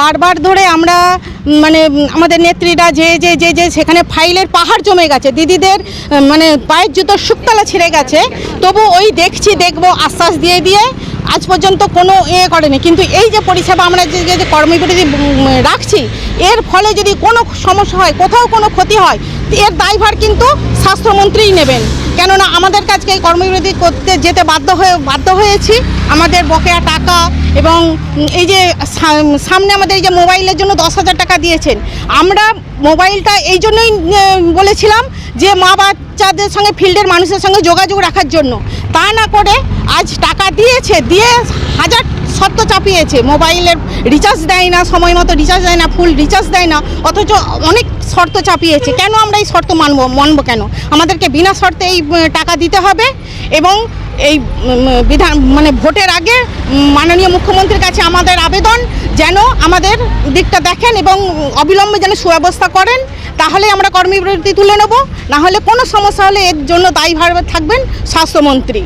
বারবার ধরে আমরা মানে আমাদের নেত্রীরা যে যে যে যে সেখানে ফাইলের পাহাড় জমে গেছে, দিদিদের মানে পায়ের জুতো শুকতলা ছিঁড়ে গেছে, তবু ওই দেখছি, দেখব, আশ্বাস দিয়ে দিয়ে আজ পর্যন্ত কোনো এ করেনি। কিন্তু এই যে পরিষেবা আমরা যে যে কর্মবিরতি রাখছি, এর ফলে যদি কোনো সমস্যা হয়, কোথাও কোনো ক্ষতি হয়, এর দায়ভার কিন্তু স্বাস্থ্যমন্ত্রীই নেবেন। কেননা আমাদের এই কর্মবিরতি করতে যেতে বাধ্য হয়ে, বাধ্য হয়েছি। আমাদের বকেয়া টাকা এবং এই যে সামনে আমাদের এই যে মোবাইলের জন্য দশ হাজার টাকা দিয়েছেন। আমরা মোবাইলটা এই জন্যই বলেছিলাম যে মা বাচ্চাদের সঙ্গে, ফিল্ডের মানুষের সঙ্গে যোগাযোগ রাখার জন্য। তা না করে আজ টাকা দিয়েছে, দিয়ে হাজার শর্ত চাপিয়েছে। মোবাইলের রিচার্জ দেয় না, সময় মতো রিচার্জ দেয় না ফুল রিচার্জ দেয় না। অথচ অনেক শর্ত চাপিয়েছে। কেন আমরা এই শর্ত মানবো মানবো কেন? আমাদেরকে বিনা শর্তে এই টাকা দিতে হবে এবং এই বিধান মানে ভোটের আগে মাননীয় মুখ্যমন্ত্রীর কাছে আমাদের আবেদন যেন আমাদের দিকটা দেখেন এবং অবিলম্বে যেন সুব্যবস্থা করেন তাহলে আমরা কর্মবিরতি তুলে নেব। না হলে কোনো সমস্যা হলে এর জন্য দায়ভার থাকবেন স্বাস্থ্যমন্ত্রী।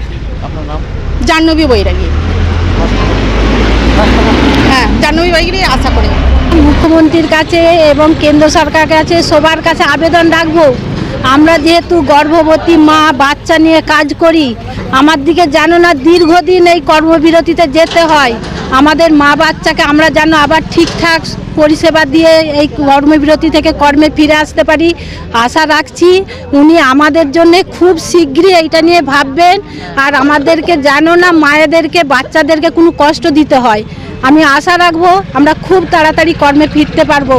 জাহ্নবী বৈরাগী। হ্যাঁ জাহ্নবী বৈরাগী আশা করি। মুখ্যমন্ত্রীর কাছে এবং কেন্দ্র সরকার কাছে সবার কাছে আবেদন রাখব। আমরা যেহেতু গর্ভবতী মা, বাচ্চা নিয়ে কাজ করি, আমার দিকে যেন না দীর্ঘদিন এই কর্মবিরতিতে যেতে হয়। আমাদের মা বাচ্চাকে আমরা যেন আবার ঠিকঠাক পরিষেবা দিয়ে এই কর্মবিরতি থেকে কর্মে ফিরে আসতে পারি। আশা রাখছি উনি আমাদের জন্য খুব শীঘ্রই এইটা নিয়ে ভাববেন। আর আমাদেরকে জানো না মায়েদেরকে, বাচ্চাদেরকে কোনো কষ্ট দিতে হয়। আমি আশা রাখব আমরা খুব তাড়াতাড়ি কর্মে ফিরতে পারব।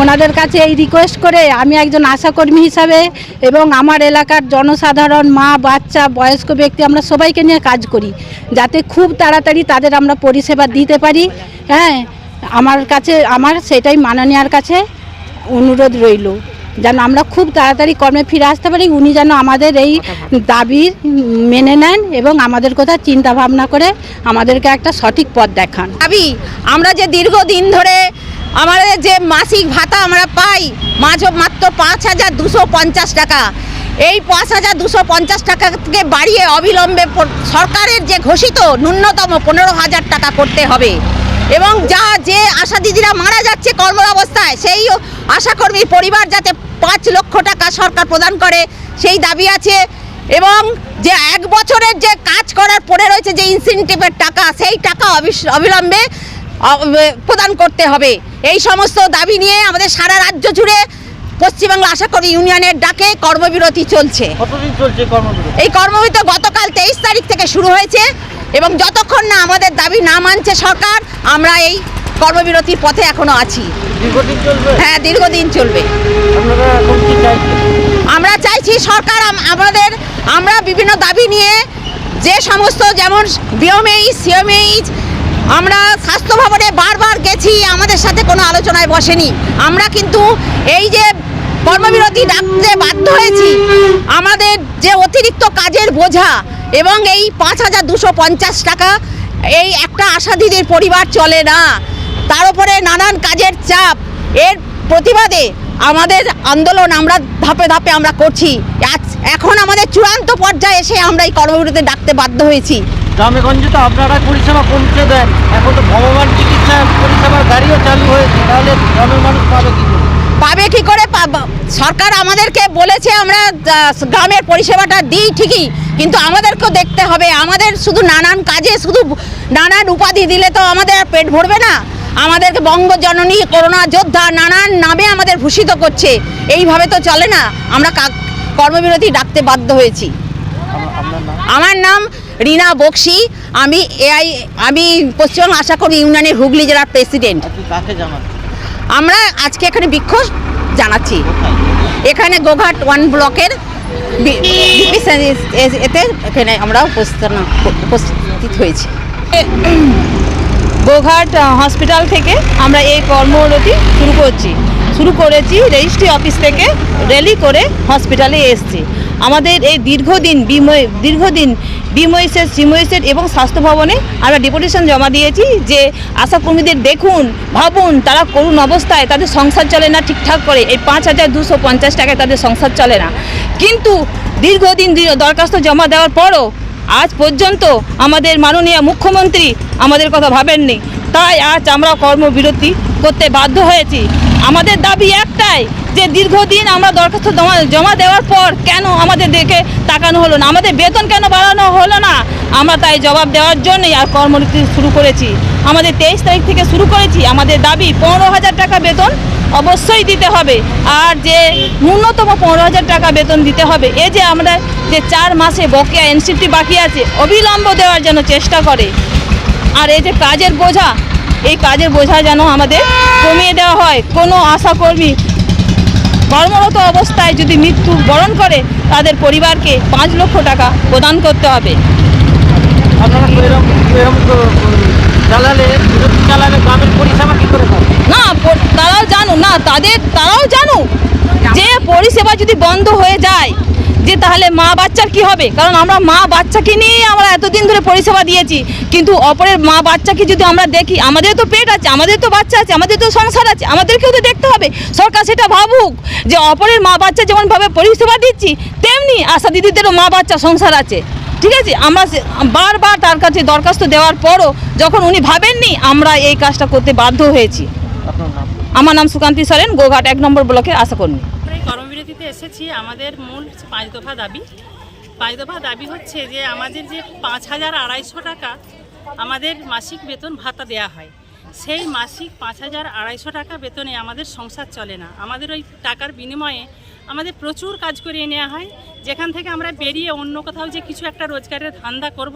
ওনাদের কাছে এই রিকোয়েস্ট করে আমি একজন আশাকর্মী হিসাবে এবং আমার এলাকার জনসাধারণ, মা, বাচ্চা, বয়স্ক ব্যক্তি আমরা সবাইকে নিয়ে কাজ করি। যাতে খুব তাড়াতাড়ি তাদের আমরা পরিষেবা দিতে পারি। হ্যাঁ আমার কাছে আমার সেটাই মাননীয়ার কাছে অনুরোধ রইল। যেন আমরা খুব তাড়াতাড়ি কর্মে ফিরে আসতে পারি উনি যেন আমাদের এই দাবি মেনে নেন এবং আমাদের কথা চিন্তা ভাবনা করে আমাদেরকে একটা সঠিক পথ দেখান। দাবি আমরা যে দীর্ঘদিন ধরে আমাদের যে মাসিক ভাতা আমরা পাই মাঝ মাত্র পাঁচ হাজার দুশো পঞ্চাশ টাকা। এই পাঁচ হাজার দুশো পঞ্চাশ টাকা থেকে বাড়িয়ে অবিলম্বে সরকারের যে ঘোষিত ন্যূনতম পনেরো হাজার টাকা করতে হবে। এবং যা যে আশা দিদিরা মারা যাচ্ছে কর্মব্যবস্থায় সেই আশাকর্মীর পরিবার যাতে পাঁচ লক্ষ টাকা সরকার প্রদান করে সেই দাবি আছে। এবং যে এক বছরের যে কাজ করার পরে রয়েছে যে ইনসেন্টিভের টাকা সেই টাকা অবিলম্বে প্রদান করতে হবে। এই সমস্ত দাবি নিয়ে আমাদের সারা রাজ্য জুড়ে পশ্চিমবাংলা আশা করি ইউনিয়নের ডাকে কর্মবিরতি চলছে। এই কর্মবিরতি গতকাল তেইশ তারিখ থেকে শুরু হয়েছে। এবং যতক্ষণ না আমাদের দাবি না মানছে সরকার আমরা এই কর্মবিরতির পথে এখনও আছি। হ্যাঁ দীর্ঘদিন চলবে। আমরা চাইছি সরকার আমাদের আমরা বিভিন্ন দাবি নিয়ে যে সমস্ত যেমন বিওমএইচ সিওমএইচ আমরা স্বাস্থ্য ভবনে বারবার গেছি আমাদের সাথে কোনো আলোচনায় বসেনি। আমরা কিন্তু এই যে কর্মবিরতি ডাকতে বাধ্য হয়েছি আমাদের যে অতিরিক্ত কাজের বোঝা এবং এই পাঁচ হাজার দুশো পঞ্চাশ টাকা এই একটা আশাদিদির পরিবার চলে না। তার উপরে নানান কাজের চাপ। এর প্রতিবাদে আমাদের আন্দোলন আমরা ধাপে ধাপে আমরা করছি। আজ- এখন আমাদের চূড়ান্ত পর্যায়ে এসে আমরা এই কর্মবিরতি ডাকতে বাধ্য হয়েছি। গ্রামে গঞ্জে তো আপনারা পরিষেবা পৌঁছে দেন। এখন তো ভগবান চিকিৎসা পরিষেবার গাড়িও চালু হয়েছে। তাহলে গ্রামের মানুষ পাবে কি পাবে কি করে? পাব- সরকার আমাদেরকে বলেছে আমরা গ্রামের পরিষেবাটা দিই ঠিকই। কিন্তু আমাদেরকেও দেখতে হবে। আমাদের শুধু নানান কাজে শুধু নানান উপাধি দিলে তো আমাদের আর পেট ভরবে না। আমাদেরকে বঙ্গজননী করোনা যোদ্ধা নানান নামে আমাদের ভূষিত করছে। এইভাবে তো চলে না। আমরা কর্মবিরতি ডাকতে বাধ্য হয়েছি। আমার নাম রিনা বক্সি। আমি এআই আমি পশ্চিমবঙ্গ আশা করি ইউনিয়নের হুগলি জেলার প্রেসিডেন্ট। আমরা আজকে এখানে বিক্ষোভ জানাচ্ছি। এখানে গোঘাট ওয়ান ব্লকের বিপি এতে এখানে আমরা উপস্থিত হয়েছি। গোঘাট হসপিটাল থেকে আমরা এই কর্মরতি শুরু করছি। শুরু করেছি রেজিস্ট্রি অফিস থেকে র্যালি করে হসপিটালে এসছি। আমাদের এই দীর্ঘদিন বিময় দীর্ঘদিন বিময়সের সিময়সের এবং স্বাস্থ্য ভবনে আমরা ডেপুটেশন জমা দিয়েছি যে আশাকর্মীদের দেখুন, ভাবুন তারা করুণ অবস্থায়, তাদের সংসার চলে না ঠিকঠাক করে, এই পাঁচ হাজার দুশো পঞ্চাশ টাকায় তাদের সংসার চলে না। কিন্তু দীর্ঘদিন দরখাস্ত জমা দেওয়ার পরও আজ পর্যন্ত আমাদের মাননীয় মুখ্যমন্ত্রী আমাদের কথা ভাবেননি। তাই আজ আমরা কর্মবিরতি করতে বাধ্য হয়েছি। আমাদের দাবি একটাই যে দীর্ঘদিন আমরা দরখাস্ত জমা দেওয়ার পর কেন আমাদের দেখে তাকানো হলো না? আমাদের বেতন কেন বাড়ানো হলো না? আমরা তাই জবাব দেওয়ার জন্যই আর কর্মসূচি শুরু করেছি। আমাদের তেইশ তারিখ থেকে শুরু করেছি। আমাদের দাবি পনেরো হাজার টাকা বেতন অবশ্যই দিতে হবে। আর যে ন্যূনতম পনেরো হাজার টাকা বেতন দিতে হবে, এ যে আমরা যে চার মাসে বকেয়া এনসিপটি বাকি আছে, অবিলম্ব দেওয়ার জন্য চেষ্টা করে। আর এই যে কাজের বোঝা, এই কাজের বোঝা যেন আমাদের কমিয়ে দেওয়া হয়। কোনো আশাকর্মী কর্মরত অবস্থায় যদি মৃত্যু বরণ করে তাদের পরিবারকে পাঁচ লক্ষ টাকা প্রদান করতে হবে। আপনারা এরকম এরকম চালালে চালালে পরিষেবা কী করে না তারাও জানো না তাদের তারাও জানুক যে পরিষেবা যদি বন্ধ হয়ে যায় যে তাহলে মা বাচ্চার কি হবে? কারণ আমরা মা বাচ্চাকে নিয়েই আমরা এতদিন ধরে পরিষেবা দিয়েছি। কিন্তু অপরের মা বাচ্চাকে যদি আমরা দেখি আমাদের তো পেট আছে আমাদের তো বাচ্চা আছে আমাদের তো সংসার আছে আমাদেরকেও তো দেখতে হবে। সরকার সেটা ভাবুক যে অপরের মা বাচ্চা যেমনভাবে পরিষেবা দিচ্ছি তেমনি আশা দিদিদেরও মা বাচ্চা সংসার আছে। ঠিক আছে? আমরা বারবার তার কাছে দরখাস্ত দেওয়ার পরও যখন উনি ভাবেননি আমরা এই কাজটা করতে বাধ্য হয়েছি। আমার নাম সুকান্তি সরেন গোঘাট এক নম্বর ব্লকের আশাকর্মী। আমরা এই এসেছি আমাদের মূল পাঁচ দফা দাবি। পাঁচ দফা দাবি হচ্ছে যে আমাদের যে পাঁচ হাজার আড়াইশো টাকা আমাদের মাসিক বেতন ভাতা দেয়া হয়, সেই মাসিক পাঁচ হাজার আড়াইশো টাকা বেতনে আমাদের সংসার চলে না। আমাদের ওই টাকার বিনিময়ে আমাদের প্রচুর কাজ করিয়ে নেওয়া হয়, যেখান থেকে আমরা বেরিয়ে অন্য কোথাও যে কিছু একটা রোজগারের ধান্দা করব